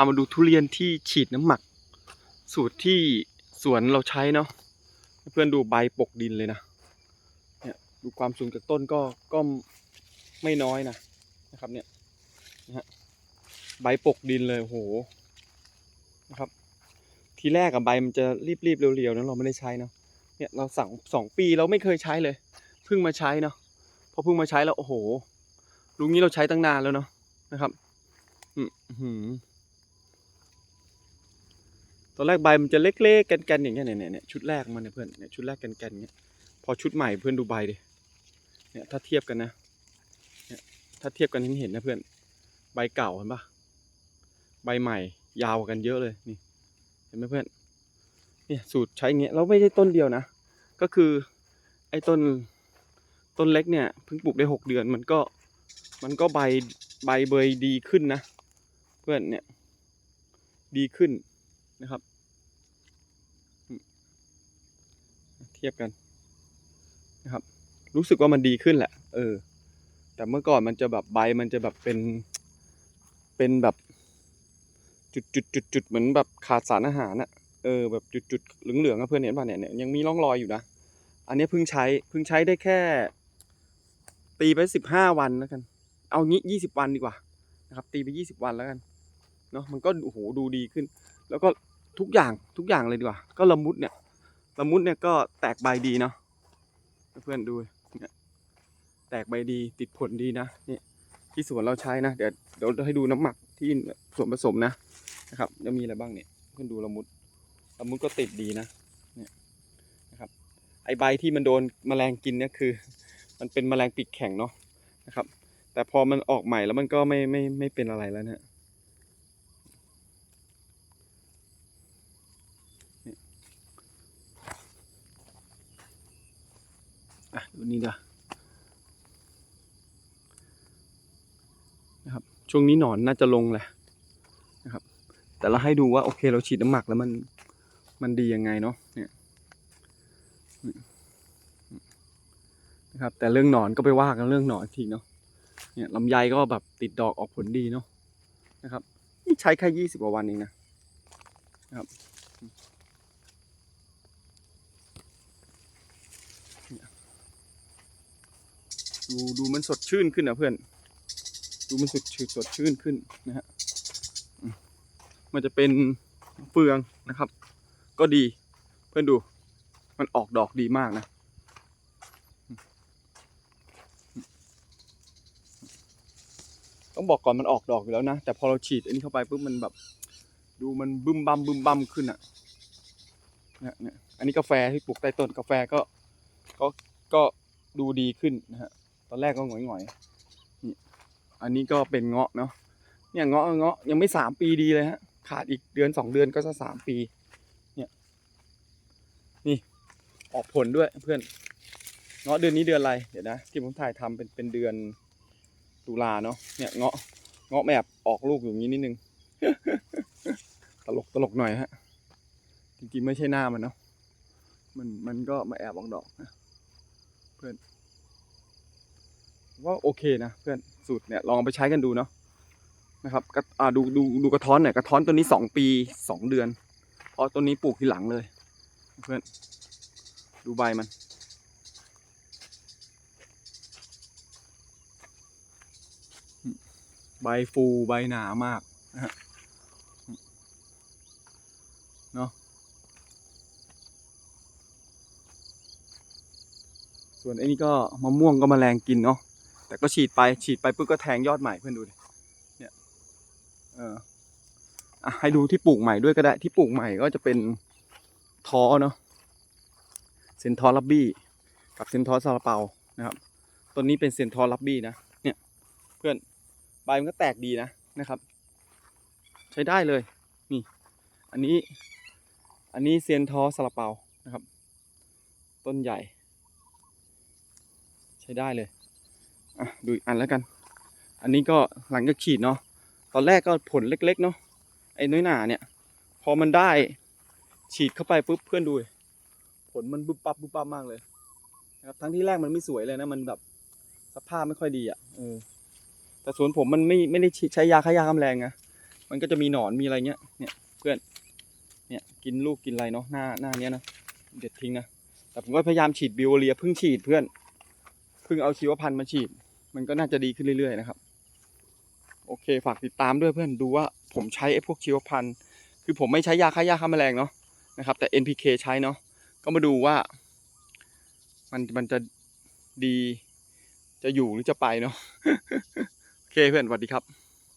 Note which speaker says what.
Speaker 1: ามาดูทุเรียนที่ฉีดน้ำหมัก สูตรที่สวนเราใช้เนาะเพื่อนดูใบปกดินเลยนะเนี่ยดูความสูงจากต้นก็ก็ไม่น้อยนะนะครับเนี่ยนะฮะใบปกดินเลยโหนะครับ ทีแรกกับใบมันจะรีบๆเร็วๆนะเราไม่ได้ใช้เนาะเนี่ยเราสั่งสองปีเราไม่เคยใช้เลยเพิ่งมาใช้เนาะพอเพิ่งมาใช้แล้วโอ้โหลุงนี้เราใช้ตั้งนานแล้วเนาะนะครับ อืม อื้อหือตอนแรกใบมันจะเล็กๆแกนๆอย่างเงี้ยเนี่ยเนี่ยเนี่ยชุดแรกมันเนี่ยเพื่อนเนี่ยชุดแรกแกนๆอย่างเงี้ยพอชุดใหม่เพื่อนดูใบดิเนี่ยถ้าเทียบกันนะเนี่ยถ้าเทียบกันเห็นเห็นนะเพื่อนใบเก่าเห็นปะใบใหม่ยาวกว่ากันเยอะเลยนี่เห็นไหมเพื่อนเนี่ยสูตรใช้เงี้ยแล้วไม่ใช่ต้นเดียวนะ ก็คือไอ้ต้นต้นเล็กเนี่ยเพิ่งปลูกได้หกเดือนมันก็มันก็ใบใบเบยดีขึ้นนะ เพื่อนเนี่ยดีขึ้นนะครับอืมเทียบกันนะครับ รู้สึกว่ามันดีขึ้นแหละ เออ แต่เมื่อก่อนมันจะแบบใบมันจะแบบเป็น เป็นแบบ จุดจุดจุดจุดเหมือนแบบขาดสารอาหารอะเออแบบจุดจุดเหลืองเหลืองๆอะเพื่อนเห็นป่ะเนี่ยเนี่ยยังมีร่องรอยอยู่นะ อันนี้เพิ่งใช้เพิ่งใช้ได้แค่ ตีไปสิบห้าวันแล้วกัน เอางี้ยี่สิบวันดีกว่านะครับ ตีไปยี่สิบวันแล้วกันเนาะมันก็โอ้โหดูดีขึ้น แล้วก็ทุกอย่างทุกอย่างเลยดีกว่า ก็ละมุดเนี่ย ละมุดเนี่ยก็แตกใบดีเนาะเพื่อนดูเนี่ยแตกใบดีติดผลดีนะนี่ที่สวนเราใช้นะเดี๋ยวเดี๋ยวให้ดูน้ำหมักที่ส่วนผสมนะนะครับจะมีอะไรบ้างเนี่ยเพื่อนดูละมุดละมุดก็ติดดีนะเนี่ยนะครับไอใบที่มันโดนแมลงกินเนี่ยคือ มันเป็นแมลงปีกแข็งเนาะนะครับ แต่พอมันออกใหม่แล้วมันก็ไม่ไม่ไม่เป็นอะไรแล้วเนะฮ อ่นี่เด้นะครับ ช่วงนี้หนอนน่าจะลงแหละนะครับ แต่เราให้ดูว่าโอเคเราฉีดน้ำหมักแล้วมันมันดียังไงเนาะเนี่ยนะครับ แต่เรื่องหนอนก็ไปว่ากันเรื่องหนอนทีเนาะเนี่ยลำไยก็แบบติดดอกออกผลดีเนาะนะครับ นี่ใช้แค่ยี่สิบกว่าวันเองนะนะครับเนี่ย ดูดูมันสดชื่นขึ้นนะเพื่อน ดูมันสดชื่นสดชื่นขึ้นนะฮะมันจะเป็นเฟืองนะครับ ก็ดีเพื่อนดู มันออกดอกดีมากนะต้องบอกก่อนมันออกดอกอยู่แล้วนะ แต่พอเราฉีดอันนี้เข้าไปปุ๊บมันแบบ ดูมันบึมบัมบึมบัมขึ้นอะเนี่ยเนี่ยอันนี้กาแฟที่ปลูกใต้ต้นกาแฟก็ก็ก็ดูดีขึ้นนะฮะ ตอนแรกก็หงอยหงอยๆนี่อันนี้ก็เป็นเงาะเนาะเนี่ยเงาะเงาะยังไม่สามปีดีเลยฮะ ขาดอีกเดือนสองเดือนก็จะสามปี เนี่ยนี่ออกผลด้วยเพื่อนเงาะเดือนนี้เดือนอะไรเดี๋ยวนะที่ผมถ่ายทำเป็นเป็นเดือนตุลาเนาะเนี่ยเงาะเงาะแมบออกลูกอยู่อย่างนี้นิดนึงตลกตลกหน่อยฮะ จริงๆไม่ใช่หน้ามันเนาะมันมันก็มาแอบออกดอกนะเพื่อน ว่าโอเคนะเพื่อนสูตรเนี่ยลองเอาไปใช้กันดูเนาะนะครับก็อ่าดูดูดูกระท้อนหน่อยกระท้อนตัวนี้สองปีสองเดือนเพราะตัวนี้ปลูกทีหลังเลย เพื่อนดูใบมัน ใบฟูใบหนามากนะฮะเนาะส่วนไอ้นี่ก็มะม่วงก็มแมลงกินเนาะ แต่ก็ฉีดไปฉีดไปปุ๊บก็แทงยอดใหม่เพื่อนดูดิเนี่ยเอออะให้ดูที่ปลูกใหม่ด้วยก็ได้ที่ปลูกใหม่ก็จะเป็นท้อเนาะเซนทอร์ลับบี้กับเซนทอร์ซาลาเปานะครับต้นนี้เป็นเซนทอร์ลับบี้นะเนี่ยเพื่อนใบมันก็แตกดีนะนะครับ ใช้ได้เลยนี่อันนี้อันนี้เซนทอสลาเปานะครับ ต้นใหญ่ ใช้ได้เลย อะดูอีกอันแล้วกัน อันนี้ก็หลังจากฉีดเนาะตอนแรกก็ผลเล็กๆเนาะไอ้น้อยหนาเนี่ย พอมันได้ฉีดเข้าไปปุ๊บเพื่อนดูผลมันบุบปับบุบปับมากเลยนะครับทั้งที่แรกมันไม่สวยเลยนะมันแบบสภาพไม่ค่อยดีอะเออแต่สวนผมมันไม่ไม่ได้ใช้ยาฆ่าหญ้าฆ่าแมลงนะมันก็จะมีหนอนมีอะไรเงี้ยเนี่ยเพื่อนเนี่ยกินลูกกินอะไรเนาะหน้าหน้าเนี้ยนะเด็ดทิ้งนะแต่ผมก็พยายามฉีดบิวเรียเพิ่งฉีดเพื่อนเพิ่งเอาชีวพันธุ์มาฉีด มันก็น่าจะดีขึ้นเรื่อยๆนะครับ โอเคฝากติดตามด้วยเพื่อนดูว่าผมใช้ไอ้พวกชีวพันธุ์คือผมไม่ใช้ยาฆ่าหญ้าฆ่าแมลงเนาะนะครับ แต่ NPK ใช้เนาะก็มาดูว่า มันมันจะดีจะอยู่หรือจะไปเนาะโอเคเพื่อนสวัสดีครับ